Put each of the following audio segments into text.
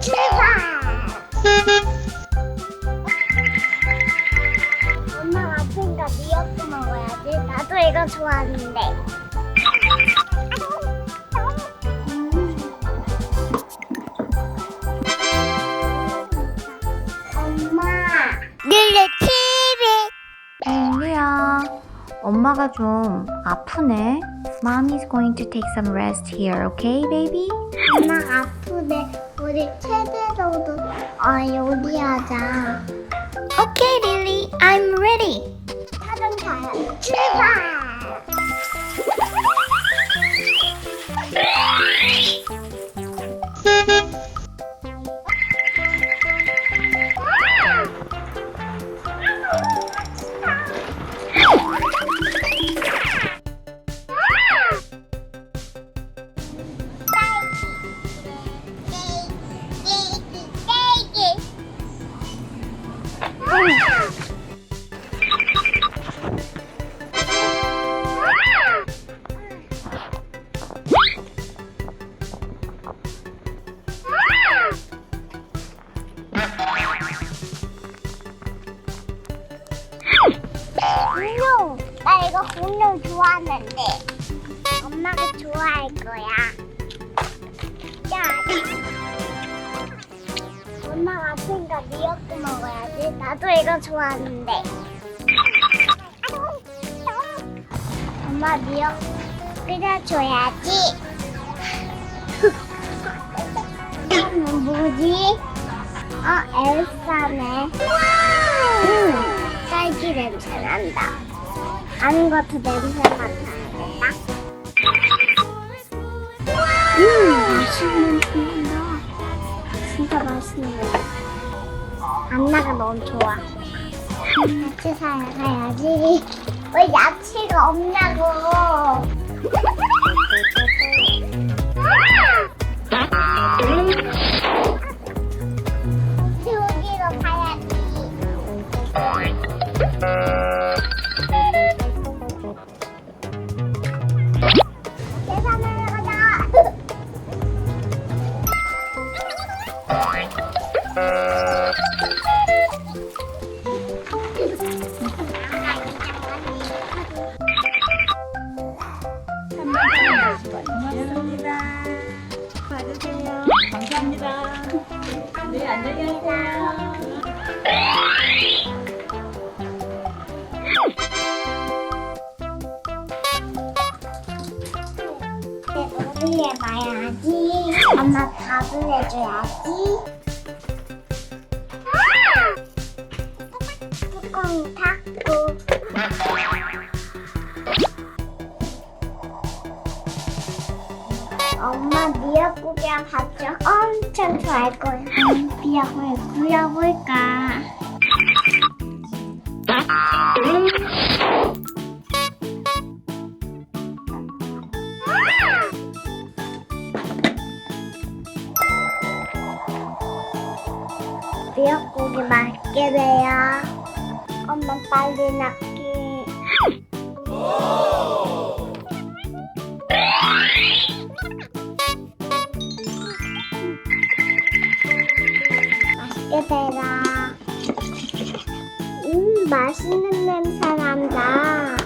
출발! 엄마가 아프니까 미역국 먹어야지. 나도 이거 좋아하는데. 엄마. 릴리 TV. 릴리야, 엄마가 좀 아프네. Mommy's going to take some rest here, okay, baby? 엄마 아프대. 우리 최대로도 어, 요리하자. Okay, Lily, I'm ready. 자동차야. 출발! 공룡! 나 이거 공룡 좋아하는데 엄마가 좋아할 거야. 야 엄마가 아프니까 미역국 먹어야지 나도 이거 좋아하는데. 엄마 미역국 끓여줘야지. 뭐지? 어 엘사네. 음, 딸기 냄새 난다. 아무것도 냄새 맡아야겠다. 음, 맛있는 냄새 난다. 진짜 맛있는 냄새. 안나가 너무 좋아. 야채 사야 가야지. 왜 야채가 없냐고. 감사합니다. 네, 안녕히 가세요. 놀이 해봐야지. 엄마 밥을 해줘야지. 엄마 미역국 이랑 밥좀 엄청 좋아할 거야. 음, 미역을 구워볼까? 미역국이 맛있게 돼요. 엄마 빨리 낳 맛있는 냄새 난다.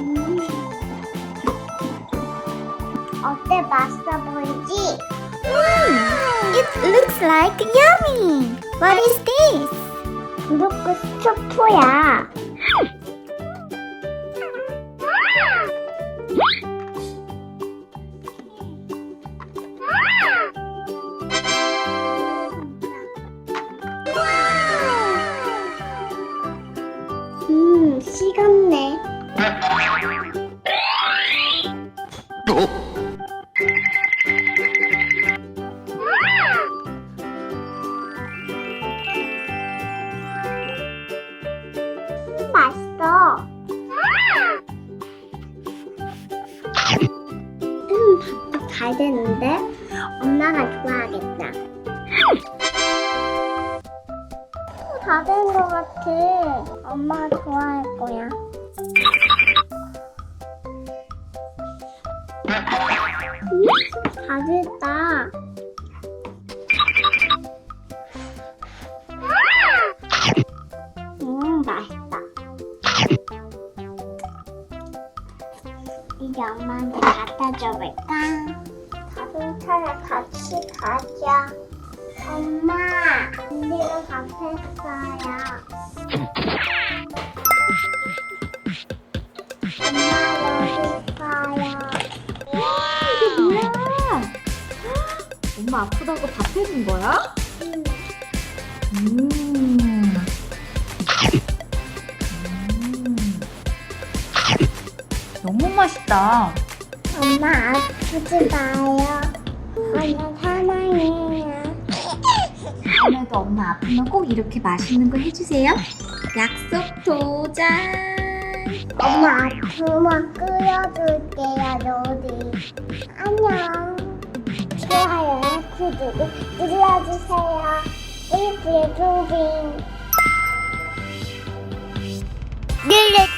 음. 어때 맛있어 보이지? It looks like yummy. What is this? 브로콜 스토프야. 맛있어. 음, 밥도 잘 되는데? 엄마가 좋아하겠다. 음, 다된 것 같아. 엄마가 좋아할 거야. 음, 다 됐다. 이제 엄마한테 갖다 줘볼까? 자동차를 같이 가자. 엄마, 우리가 밥 했어요. 엄마, 여기 있어요. 이게 뭐야? 엄마 아프다고 밥 해준 거야? 응. 음. 맛있다. 엄마 아프지 마요. 엄마 사랑해요. 다음에도 엄마 아프면 꼭 이렇게 맛있는 거 해주세요. 약속 도장. 엄마 아프면 끓여줄게요, 로디. 안녕. 좋아요랑 구독 눌러주세요. 일부의 로빈. 릴레티